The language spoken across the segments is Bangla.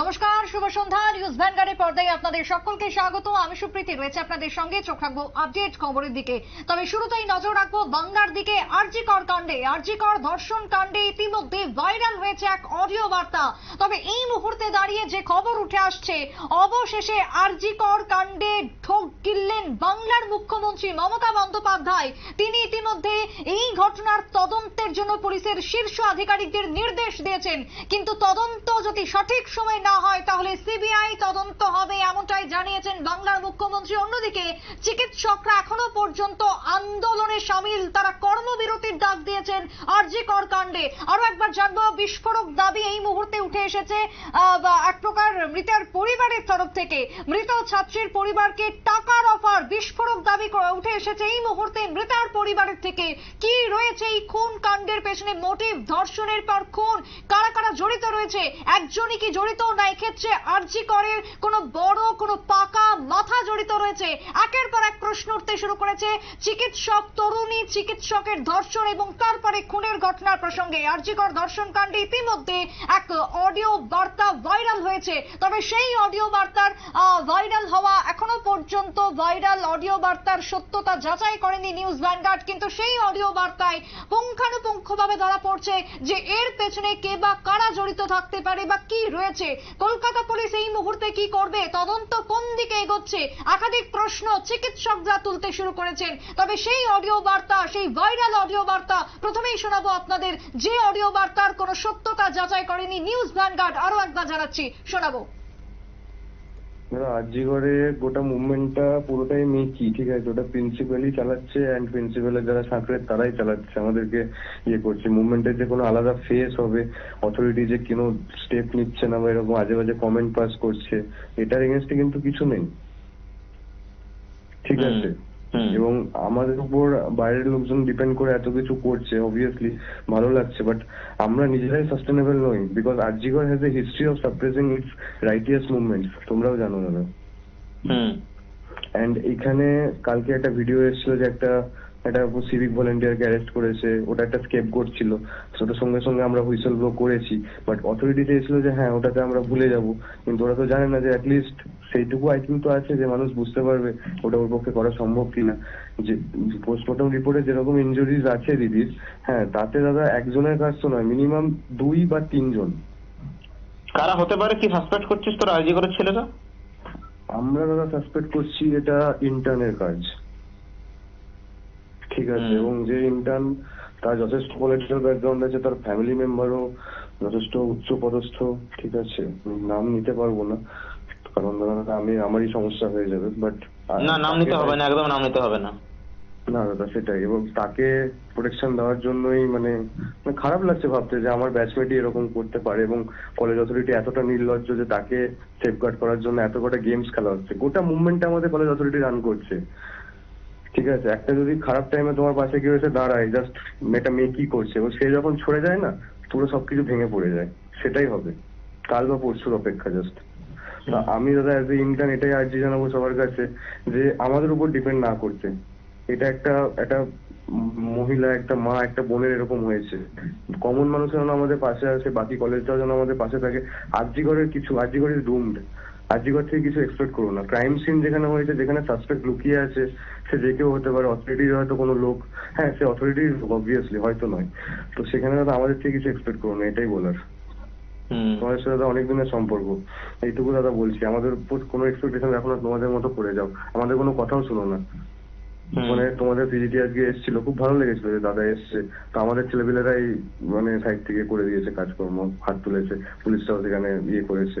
নমস্কার, শুভ সন্ধ্যা নিউজ ভ্যানগার্ডের পর্দায় আপনাদের সকলকে স্বাগত। আমি সুপ্রীতি, রয়েছে আপনাদের সঙ্গে। চোখ রাখব আপডেট খবরের দিকে। তবে শুরুতেই নজর রাখব বাংলার দিকে আরজিকর কাণ্ডে। আরজিকর ধর্ষণ কাণ্ডে ইতিমধ্যে ভাইরাল হয়েছে এক অডিও বার্তা। তবে এই মুহূর্তে দাঁড়িয়ে যে খবর উঠে আসছে, অবশেষে আরজিকর কাণ্ডে মুখ্যমন্ত্রী মমতা বন্দ্যোপাধ্যায়, তিনি ইতিমধ্যে এই ঘটনার তদন্তের জন্য পুলিশের শীর্ষ আধিকারিকদের নির্দেশ দিয়েছেন। কিন্তু তদন্ত যদি সঠিক সময় না হয়, তাহলে সিবিআই তদন্ত হবে এমনটাই জানিয়েছেন বাংলার মুখ্যমন্ত্রী। অন্যদিকে, চিকিৎসকরা এখনও পর্যন্ত আন্দোলনে সামিল। তারা কর্মবিরতির ডাক দিয়েছেন আরজি কর কাণ্ডে। আরও একবার জানব, বিস্ফোরক দাবি এই মুহূর্তে উঠে এসেছে এক প্রকার মৃতের পরিবারের তরফ থেকে। মৃত ছাত্রীর পরিবারকে টাকার অফার বিস্ফোরক দাবি উঠে এসেছে এই মুহূর্তে মৃতার পরিবারের থেকে। কি রয়েছে এই খুন কাণ্ডের পেছনে মোটিভ ধর্ষণের পর খুন। কারা কারা জড়িত রয়েছে? একজনই কি জড়িত? না, এক্ষেত্রে আরজি করের কোনো বড়, কোনো পাকা মাথা জড়িত রয়েছে? একের পর এক প্রশ্ন উঠতে শুরু করেছে চিকিৎসক তরুণী, চিকিৎসকের ধর্ষণ এবং তারপরে খুনের ঘটনার প্রসঙ্গে। আরজিকর ধর্ষণ কাণ্ডে ইতিমধ্যে এক অডিও বার্তা ভাইরাল হয়েছে। তবে সেই অডিও বার্তার ভাইরাল হওয়া এখনও পর্যন্ত ভাইরাল অডিও বার্তার সত্যতা যাচাই করেনি নিউজ ভ্যানগার্ড, কিন্তু সেই অডিও বার্তায় পুঙ্খানুপুঙ্খভাবে ধরা পড়ছে যে এর পেছনে কে বা কারা জড়িত থাকতে পারে বা কি রয়েছে। কলকাতা পুলিশ এই মুহূর্তে কি করবে? তদন্ত কোন দিকে এগোচ্ছে? একাধিক প্রশ্ন চিকিৎসকরা তুলতে শুরু করেছেন। তবে সেই অডিও বার্তা, সেই ভাইরাল অডিও বার্তা, প্রথমেই শোনাবো আপনাদের। যে অডিও বার্তার কোনো সত্যতা যাচাই করেনি নিউজ ভ্যানগার্ড আরও একবার জানাচ্ছি, শোনাবো। আরজিগড়ে গোটা মুভমেন্টটা পুরোটাই মেকি ঠিক আছে? ওটা প্রিন্সিপালই চালাচ্ছে অ্যান্ড প্রিন্সিপালের যারা সাঁকড়ে তারাই চালাচ্ছে। আমাদেরকে ইয়ে করছে। মুভমেন্টের যে কোনো আলাদা ফেস হবে। অথরিটি যে কোনো স্টেপ নিচ্ছে না বা এরকম আজে বাজে কমেন্ট পাস করছে এটার এগেনস্টে কিন্তু কিছু নেই। ঠিক আছে। এবং আমাদের উপর বাইরের লোকজন ডিপেন্ড করে এত কিছু করছে অবভিয়াসলি ভালো লাগছে বাট আমরা নিজেরাই সাস্টেনেবল নই because আরজিগড় has a history of suppressing its righteous movement তোমরাও জানো দাদা। হুম। অ্যান্ড এখানে কালকে একটা ভিডিও এসেছিল যে একটা একটা সিভিক ভলেন্টিয়ারকে অ্যারেস্ট করেছে ওটা একটা স্কেপ করছিল ওটা সঙ্গে সঙ্গে আমরা হুইসেল ব্লো করেছি বাট অথরিটি চেয়েছিল যে হ্যাঁ ওটাতে আমরা ভুলে যাব। কিন্তু ওরা তো জানে না যে অ্যাটলিস্ট সেইটুকু আইকিউ তো আছে যে মানুষ বুঝতে পারবে ওটা ওর পক্ষে করা সম্ভব কিনা। যে পোস্টমর্টম রিপোর্টে যেরকম ইনজুরিজ আছে দিদির হ্যাঁ তাতে দাদা একজনের কাজ তো নয় মিনিমাম দুই বা তিনজন। কারা হতে পারে কি সাসপেক্ট করছিস তোর? আইজি করার ছেলেরা? আমরা দাদা সাসপেক্ট করছি এটা ইন্টার্নের কাজ। ঠিক আছে এবং যে ইন্টার্ন তার যথেষ্ট পলিটিক্যাল ব্যাকগ্রাউন্ড আছে তার ফ্যামিলি মেম্বারও যথেষ্ট উচ্চ পদস্থ ঠিক আছে। নাম নিতে পারব না কারণ দাদা আমি আমারই সমস্যা হয়ে যাবে বাট না নাম নিতে হবে না একদম নাম নিতে হবে না। না দাদা সেটাই এবং তাকে প্রোটেকশন দেওয়ার জন্যই মানে মানে খারাপ লাগছে ভাবতে যে আমার ব্যাচমেটই এরকম করতে পারে এবং কলেজ অথরিটি এতটা নির্লজ্জ যে তাকে সেফগার্ড করার জন্য এত কটা গেমস খেলা হচ্ছে। গোটা মুভমেন্টটা আমাদের কলেজ অথরিটি রান করছে। ঠিক আছে একটা যদি খারাপ টাইমে তোমার পাশে কেউ এসে দাঁড়ায় জাস্ট মেয়েটা মেয়ে কি করছে? এবং সে যখন ছড়ে যায় না পুরো সবকিছু ভেঙে পড়ে যায়। সেটাই হবে। কাল বা পরশুর অপেক্ষা জাস্ট আমি দাদা অ্যাজ এ ইন্টার্ন এটাই আর্জি জানাব সবার কাছে যে আমাদের উপর ডিপেন্ড না করতে। এটা একটা একটা মহিলা একটা মা একটা বোনের এরকম হয়েছে। কমন মানুষ যেন আমাদের পাশে আসে বাকি কলেজটাও যেন আমাদের পাশে থাকে। আরজিগড়ের কিছু আরজিগড় ইজ ডুমড আরজিগড় থেকে কিছু এক্সপেক্ট করো না। ক্রাইম সিন যেখানে হয়েছে যেখানে সাসপেক্ট লুকিয়ে আছে সে যে কেউ হতে পারে অথরিটির হয়তো কোনো লোক। হ্যাঁ সে অথরিটির অবভিয়াসলি হয়তো নয়। তো সেখানে দাদা আমাদের থেকে কিছু এক্সপেক্ট করো না এটাই বলার। তোমাদের সাথে দাদা অনেক দিনের সম্পর্ক। এইটুকু দাদা বলছি আমাদের উপর কোনো এক্সপেকটেশন রাখো না তোমাদের মতো করে যাও। আমাদের কোনো কথাও শুনো না। মানে তোমাদের পিজিটি আজকে এসেছিল খুব ভালো লেগেছিল যে দাদা এসছে। তো আমাদের ছেলেপিলেরাই মানে সাইড থেকে করে দিয়েছে কাজকর্ম হাত তুলেছে পুলিশটাও সেখানে ইয়ে করেছে।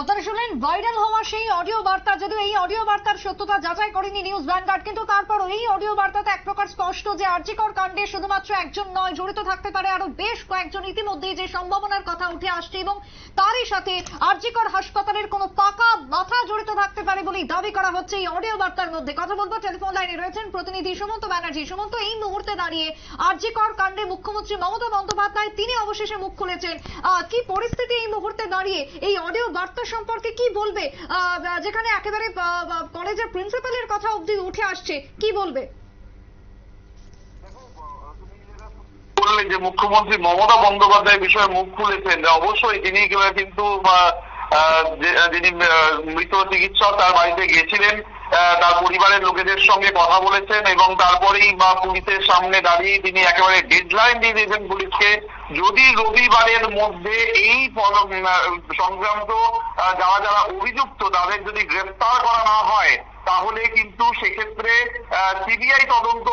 আপনারা শুনলেন ভাইরাল হওয়া সেই অডিও বার্তা। যদিও এই অডিও বার্তার সত্যতা যাচাই করেনি নিউজ ভ্যানগার্ড, কিন্তু তারপর এই অডিও বার্তাতে এক প্রকার স্পষ্ট যে আরজিকর কাণ্ডে শুধুমাত্র একজন নয়, জড়িত থাকতে পারে আরও বেশ কয়েকজন। ইতিমধ্যেই যে সম্ভাবনার কথা উঠে আসছে এবং তারই সাথে আরজিকর হাসপাতালের কোনো পাকা মাথা জড়িত থাকতে পারে বলেই দাবি করা হচ্ছে এই অডিও বার্তার মধ্যে। কথা বলব, টেলিফোন লাইনে রয়েছেন প্রতিনিধি সুমন্ত ব্যানার্জি। সুমন্ত, এই মুহূর্তে দাঁড়িয়ে আরজিকর কাণ্ডে মুখ্যমন্ত্রী মমতা বন্দ্যোপাধ্যায়, তিনি অবশেষে মুখ খুলেছেন। কি পরিস্থিতি এই মুহূর্তে দাঁড়িয়ে এই অডিও বার্তা সম্পর্কে কি বলবে? যেখানে একেবারে কলেজের প্রিন্সিপালের কথা অবধি উঠে আসছে, কি বলবে? বললেন যে মুখ্যমন্ত্রী মমতা বন্দ্যোপাধ্যায় বিষয়ে মুখ খুলেছেন অবশ্যই তিনি কিন্তু যিনি মৃত চিকিৎসক তার বাড়িতে গেছিলেন তার পরিবারের লোকেদের সঙ্গে কথা বলেছেন এবং তারপরেই বা পুলিশের সামনে দাঁড়িয়ে তিনি একেবারে ডেডলাইন দিয়ে দিয়েছেন পুলিশকে। যদি রবিবারের মধ্যে এই সংক্রান্ত যারা যারা অভিযুক্ত তাদের যদি গ্রেফতার করা না হয় তাহলে কিন্তু সেক্ষেত্রে সিবিআই তদন্ত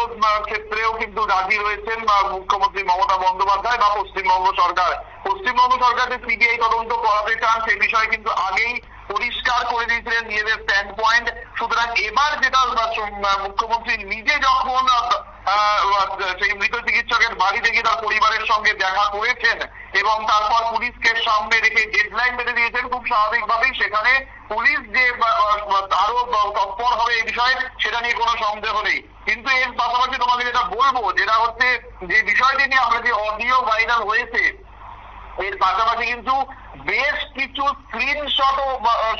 ক্ষেত্রেও কিন্তু রাজি রয়েছেন আহ, মুখ্যমন্ত্রী মমতা বন্দ্যোপাধ্যায় বা পশ্চিমবঙ্গ সরকার। পশ্চিমবঙ্গ সরকার যে সিবিআই তদন্ত করাতে চান সে বিষয়ে কিন্তু আগেই পরিষ্কার করে দিয়েছিলেন নিজেদের স্ট্যান্ড পয়েন্ট সুতরাং এবার যেটা মুখ্যমন্ত্রী নিজে যখন সেই মৃত চিকিৎসকের বাড়িতে গিয়ে তার পরিবারের সঙ্গে দেখা করেছেন এবং তারপর পুলিশকে সামনে রেখে ডেডলাইন বেঁধে দিয়েছেন, খুব স্বাভাবিকভাবেই সেখানে পুলিশ যে আরও তৎপর হবে এই বিষয়ে সেটা নিয়ে কোনো সন্দেহ নেই। কিন্তু এর পাশাপাশি তোমাকে যেটা বলব, যেটা হচ্ছে যে বিষয়টি নিয়ে আমরা যে অডিও ভাইরাল হয়েছে এর পাশাপাশি কিন্তু বেশ কিছু স্ক্রিনশটও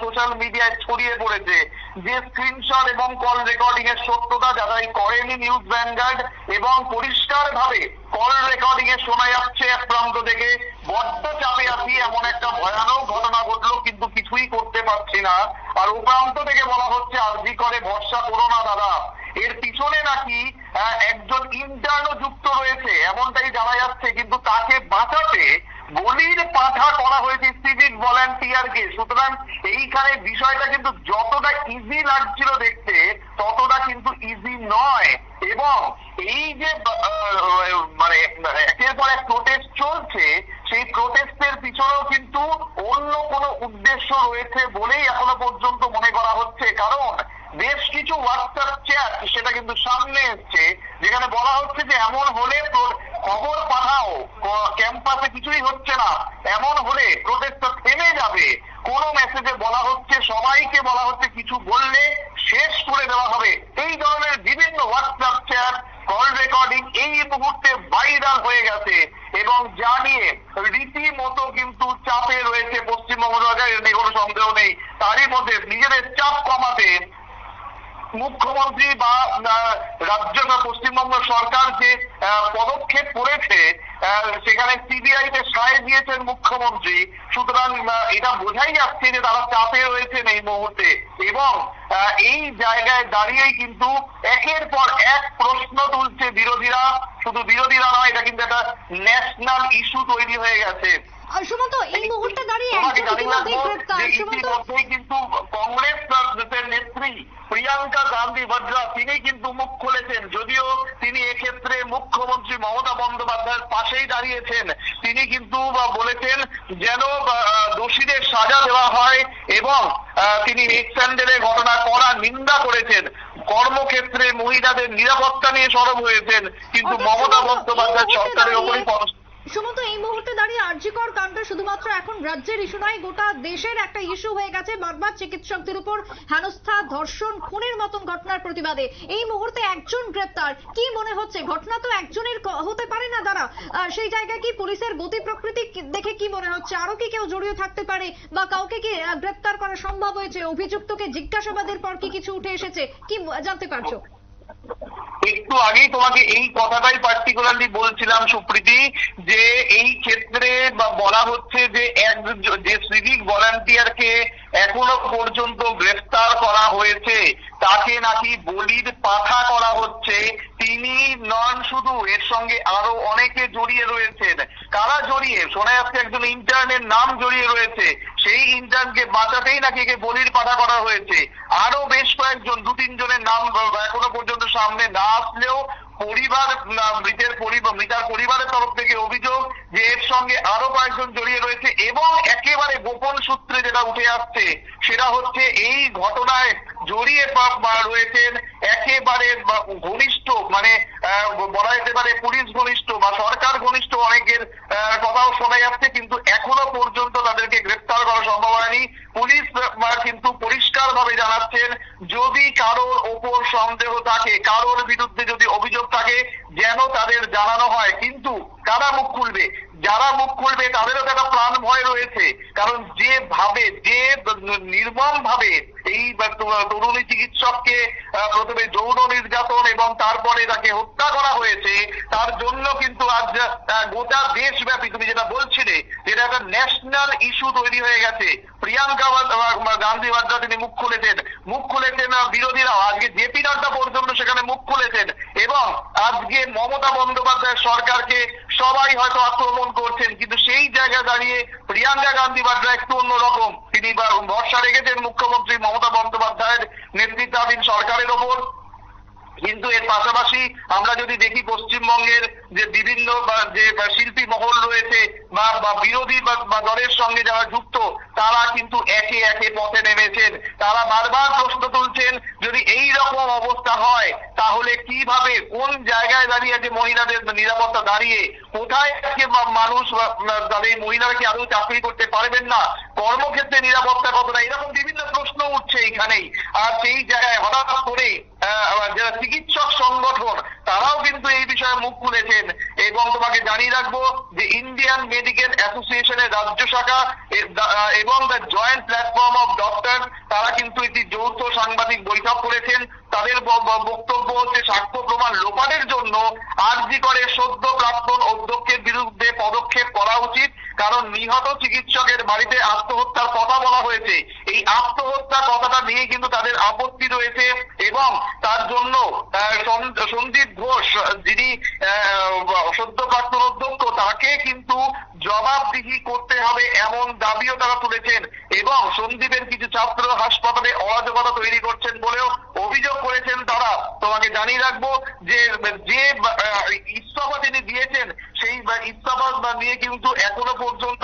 সোশ্যাল মিডিয়ায় ছড়িয়ে পড়েছে। যে স্ক্রিনশট এবং কল রেকর্ডিং এর সত্যতা যাচাই করেনি নিউজ ভ্যানগার্ড এবং পরিষ্কার ভাবে কল রেকর্ডিং এ শোনা যাচ্ছে এক প্রান্ত থেকে। বড্ড চাপে আছি, এমন একটা ভয়ানক ঘটনা ঘটলো, কিন্তু কিছুই করতে পারছি না। আর ও প্রান্ত থেকে বলা হচ্ছে আরজি করে ভরসা করো না, দাদা। এর পিছনে নাকি একজন ইন্টার্নও যুক্ত রয়েছে, এমনটাই জানা যাচ্ছে, কিন্তু তাকে বাঁচাতে বলির পাঠা করা হয়েছে সিভিক ভলান্টিয়ারকে। সুতরাং এইখানে বিষয়টা কিন্তু যতটা ইজি লাগছিল দেখতে, ততটা কিন্তু ইজি নয়। এবং এই যে মানে একের পর এক প্রোটেস্ট চলছে, সেই প্রোটেস্টের পিছনেও কিন্তু অন্য কোনো উদ্দেশ্য রয়েছে বলেই এখনও পর্যন্ত মনে করা হচ্ছে। কারণ বেশ কিছু হোয়াটসঅ্যাপ চ্যাট সেটা কিন্তু সামনে এসছে, যেখানে বলা হচ্ছে যে এমন হলে খবর পাঠাও। ক্যাম্পাসে কিছুই হচ্ছে না। এমন হলে প্রোটেস্টটা থেমে যাবে। কোন মেসেজে বলা হচ্ছে, সবাইকে বলা হচ্ছে কিছু বললে শেষ করে দেওয়া হবে। এই ধরনের বিভিন্ন হোয়াটসঅ্যাপ চ্যাট কল রেকর্ডিং এই মুহূর্তে ভাইরাল হয়ে গেছে এবং যা নিয়ে রীতিমতো কিন্তু চাপে রয়েছে পশ্চিমবঙ্গ সরকার। এর নিয়ে কোনো সন্দেহ নেই। তারই মধ্যে নিজেদের চাপ কমাতে মুখ্যমন্ত্রী বা রাজ্য বা পশ্চিমবঙ্গ সরকার যে পদক্ষেপ করেছে সেখানে সিবিআই তে সায় দিয়েছেন মুখ্যমন্ত্রী। সুতরাং এটা বোঝাই যাচ্ছে যে তারা চাপে রয়েছেন এই মুহূর্তে। এবং এই জায়গায় দাঁড়িয়েই কিন্তু একের পর এক প্রশ্ন তুলছে বিরোধীরা। শুধু বিরোধীরা নয়, এটা কিন্তু একটা ন্যাশনাল ইস্যু তৈরি হয়ে গেছে। সুমন্ত এই মুহূর্তে দাঁড়িয়ে একজন ইতিমধ্যেই গ্রেপ্তার সুমন্ত কিন্তু কংগ্রেস দেশের নেত্রী প্রিয়াঙ্কা গান্ধী ভদ্রা তিনি কিন্তু মুখ খুলেছেন। যদিও তিনি এক্ষেত্রে মুখ্যমন্ত্রী মমতা বন্দ্যোপাধ্যায়ের পাশেই দাঁড়িয়েছেন। তিনি কিন্তু বলেছেন যেন দোষীদের সাজা দেওয়া হয় এবং তিনি নেক ঘটনা করা নিন্দা করেছেন। কর্মক্ষেত্রে মহিলাদের নিরাপত্তা নিয়ে সরব হয়েছেন। কিন্তু মমতা বন্দ্যোপাধ্যায় সরকারের ওপরই এই মুহূর্তে দাঁড়িয়ে শুধুমাত্র এখন রাজ্যের ইস্যু নয় গোটা দেশের একটা ইস্যু হয়ে গেছে। বারবার চিকিৎসকদের উপর হেনস্থা ধর্ষণ খুনের মতন ঘটনার প্রতিবাদে। এই মুহূর্তে একজন গ্রেপ্তার। কি মনে হচ্ছে? ঘটনা তো একজনের হতে পারে না আহ, সেই জায়গায় কি পুলিশের গতি প্রকৃতি দেখে কি মনে হচ্ছে? আরও কি কেউ জড়িয়ে থাকতে পারে? বা কাউকে কি গ্রেপ্তার করা সম্ভব হয়েছে? অভিযুক্তকে জিজ্ঞাসাবাদের পর কি কিছু উঠে এসেছে? কি জানতে পারছ? একটু আগেই তোমাকে এই কথাটাই পার্টিকুলারলি বলছিলাম, সুপ্রীতি, যে এই ক্ষেত্রে বা বলা হচ্ছে যে এক যে সিভিক ভলান্টিয়ারকে এখনও পর্যন্ত গ্রেফতার করা হয়েছে, তাকে নাকি বলির পাঠা করা হচ্ছে, তিনি নন শুধু, এর সঙ্গে আরও অনেকে জড়িয়ে রয়েছেন। কারা জড়িয়ে? শোনা যাচ্ছে একজন ইন্টার্নের নাম জড়িয়ে রয়েছে। সেই ইন্টার্নকে বাঁচাতেই নাকি একে বলির পাঠা করা হয়েছে। আরও বেশ কয়েকজন দু তিনজনের নাম এখনও পর্যন্ত সামনে না আসলেও পরিবার মৃতের পরিবার মৃতার পরিবারের তরফ থেকে অভিযোগ যে এর সঙ্গে আরও কয়েকজন জড়িয়ে রয়েছে এবং একেবারে গোপন সূত্রে যেটা উঠে আসছে, সেটা হচ্ছে এই ঘটনায় জড়িয়ে পা- পা- রয়েছেন একেবারে ঘনিষ্ঠ মানে বলা যেতে পারে পুলিশ ঘনিষ্ঠ বা সরকার ঘনিষ্ঠ অনেকের কথাও শোনা যাচ্ছে, কিন্তু এখনও পর্যন্ত তাদেরকে গ্রেপ্তার করা সম্ভব হয়নি। পুলিশ কিন্তু পরিষ্কার ভাবে জানাচ্ছেন, যদি কারোর ওপর সন্দেহ থাকে, কারোর বিরুদ্ধে যদি অভিযোগ থাকে, যেন তাদের জানানো হয়। কিন্তু কারা মুখ খুলবে? যারা মুখ খুলবে, তাদেরও তো একটা প্রাণ ভয় রয়েছে। কারণ যে ভাবে, যে নির্মম ভাবে এই তরুণী চিকিৎসককে প্রথমে যৌন নির্যাতন এবং তারপরে তাকে হত্যা করা হয়েছে, তার জন্য কিন্তু আজ গোটা দেশব্যাপী তুমি যেটা বলছিলে, যেটা একটা ন্যাশনাল ইস্যু তৈরি হয়ে গেছে। প্রিয়াঙ্কা গান্ধী বাড্রা তিনি মুখ খুলেছেন। মুখ খুলেছেন বিরোধীরাও। আজকে জেপি নাড্ডা পর্যন্ত সেখানে মুখ খুলেছেন। এবং আজকে মমতা বন্দ্যোপাধ্যায় সরকারকে সবাই হয়তো আক্রমণ করছেন, কিন্তু সেই জায়গায় দাঁড়িয়ে প্রিয়াঙ্কা গান্ধী বাড্রা একটু অন্যরকম, তিনি ভরসা রেখেছেন মুখ্যমন্ত্রী মমতা বন্দ্যোপাধ্যায়ের নেতৃত্বাধীন সরকারের ওপর। কিন্তু এর পাশাপাশি আমরা যদি দেখি পশ্চিমবঙ্গের যে বিভিন্ন বা যে শিল্পী মহল রয়েছে বা বিরোধী বা দলের সঙ্গে যারা যুক্ত, তারা কিন্তু একে একে পথে নেমেছেন। তারা বারবার প্রশ্ন তুলছেন, যদি এই রকম অবস্থা হয়, তাহলে কীভাবে, কোন জায়গায় দাঁড়িয়ে যে মহিলাদের নিরাপত্তা দাঁড়িয়ে কোথায় আজকে মানুষ তাদের মহিলারা কি আদৌ চাকরি করতে পারবেন না, কর্মক্ষেত্রে নিরাপত্তা কতটা? এরকম বিভিন্ন প্রশ্ন উঠছে এইখানেই আর সেই জায়গায় হঠাৎ করে যারা চিকিৎসক সংগঠন, তারাও কিন্তু এই বিষয়ে মুখ খুলেছেন। এবং তোমাকে জানিয়ে রাখব যে ইন্ডিয়ান মেডিকেল অ্যাসোসিয়েশনের রাজ্য শাখা এবং the joint platform of doctor, তারা কিন্তু একটি যৌথ সাংবাদিক বৈঠক করেছেন। তাদের বক্তব্য হচ্ছে সাক্ষ্য প্রমাণ লোপাটের জন্য আরজি করে সদ্য প্রাক্তন অধ্যক্ষের বিরুদ্ধে পদক্ষেপ করা উচিত। কারণ নিহত চিকিৎসকের বাড়িতে আত্মহত্যার কথা বলা হয়েছে। এই আত্মহত্যা কথাটা নিয়ে কিন্তু তাদের আপত্তি রয়েছে এবং তার জন্য সন্দীপ ঘোষ, যিনি সদ্য প্রাক্তন অধ্যক্ষ, তাকে কিন্তু জবাবদিহি করতে হবে এমন দাবিও তারা তুলেছেন এবং সন্দীপের কিছু ছাত্র হাসপাতালে অরাজকতা তৈরি করছেন বলেও অভিযোগ করেছেন তারা। তোমাকে জানিয়ে রাখব যে যে ইস্তফা তিনি দিয়েছেন, সেই ইস্তফা নিয়ে কিন্তু এখনও পর্যন্ত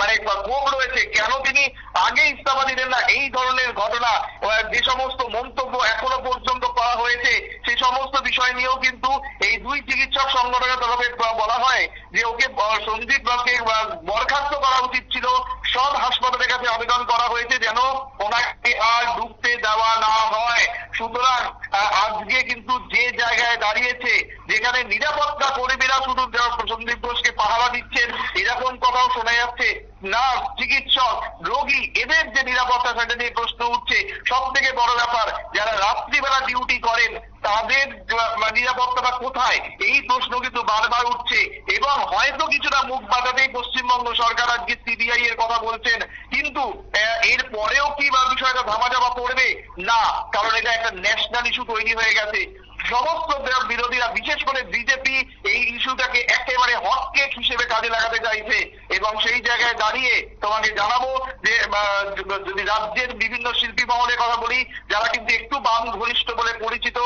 মানে ক্ষোভ রয়েছে। কেন তিনি আগে ইস্তফা দিলেন না? এই ধরনের ঘটনা যে সমস্ত মন্তব্য এখনও পর্যন্ত করা হয়েছে সেই সমস্ত বিষয় নিয়েও কিন্তু এই দুই চিকিৎসক সংগঠনের তরফে বলা হয় যে, ওকে সন্দীপ বাবকে বরখাস্ত করা উচিত ছিল। সব হাসপাতালের কাছে আবেদন করা হয়েছে যেন ওনাকে আর ঢুকতে দেওয়া না হয় সুতরাং আজকে কিন্তু যে জায়গায় দাঁড়িয়েছে, যেখানে নিরাপত্তা কর্মীরা শুধু সন্দীপ ঘোষকে পাহারা দিচ্ছেন, এরকম কথাও শোনা যাচ্ছে। না চিকিৎসক, রোগী, এদের যে নিরাপত্তা সেটা নিয়ে প্রশ্ন উঠছে। সব থেকে বড় ব্যাপার, যারা রাত্রিবেলা ডিউটি করেন, তাদের নিরাপত্তাটা কোথায়? এই প্রশ্ন কিন্তু বারবার উঠছে। এবং হয়তো কিছুটা মুখ বাঁচাতেই পশ্চিমবঙ্গ সরকার আজকে সিবিআই এর কথা বলছেন। কিন্তু এর পরেও কি বিষয়টা ধামাচাপা পড়বে? না, কারণ এটা একটা ন্যাশনাল ইস্যু তৈরি হয়ে গেছে। সমস্ত বিরোধীরা, বিশেষ করে বিজেপি এই ইস্যুটাকে একেবারে হটকেক হিসেবে কাজে লাগাতে চাইছে। এবং সেই জায়গায় দাঁড়িয়ে তোমাকে জানাব যে যদি রাজ্যের বিভিন্ন শিল্পী মহলের কথা বলি, যারা কিন্তু একটু বাম ঘনিষ্ঠ বলে পরিচিত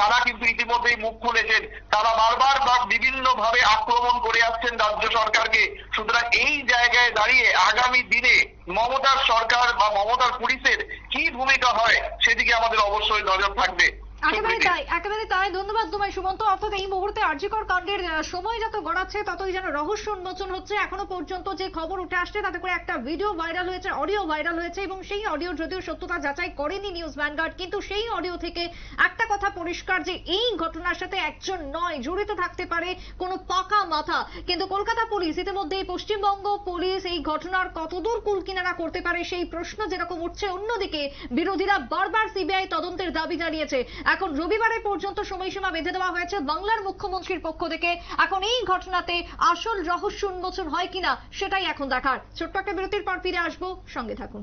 তারা কিন্তু ইতিমধ্যেই মুখ খুলেছেন। তারা বারবার বা বিভিন্ন ভাবে আক্রমণ করে আসছেন রাজ্য সরকারকে। সুতরাং এই জায়গায় দাঁড়িয়ে আগামী দিনে মমতার সরকার বা মমতার পুলিশের কি ভূমিকা হয়, সেদিকে আমাদের অবশ্যই নজর থাকবে। একেবারে তাই একেবারে তাই। ধন্যবাদ তোমায়, সুমন্ত। অর্থাৎ এই মুহূর্তে কাণ্ডের সময় যত গড়াচ্ছে, ততই যেন রহস্য উন্মোচন হচ্ছে। এখনও পর্যন্ত যে খবর উঠে আসছে, তাতে করে একটা ভিডিও ভাইরাল হয়েছে অডিও ভাইরাল হয়েছে, এবং সেই অডিও যদিও সত্যতা যাচাই করেনি নিউজ ভ্যানগার্ড কিন্তু সেই অডিও থেকে একটা কথা পরিষ্কার যে এই ঘটনার সাথে একজন নয়, জড়িত থাকতে পারে কোনো পাকা মাথা। কিন্তু কলকাতা পুলিশ, ইতিমধ্যেই পশ্চিমবঙ্গ পুলিশ এই ঘটনার কতদূর কুল কিনারা করতে পারে সেই প্রশ্ন যেরকম উঠছে। অন্যদিকে বিরোধীরা বারবার সিবিআই তদন্তের দাবি জানিয়েছে। এখন রবিবারের পর্যন্ত সময়সীমা বেঁধে দেওয়া হয়েছে বাংলার মুখ্যমন্ত্রীর পক্ষ থেকে। এখন এই ঘটনাতে আসল রহস্য উন্মোচন হয় কিনা, সেটাই এখন দেখার। ছোট্ট একটা বিরতির পর ফিরে আসব। সঙ্গে থাকুন।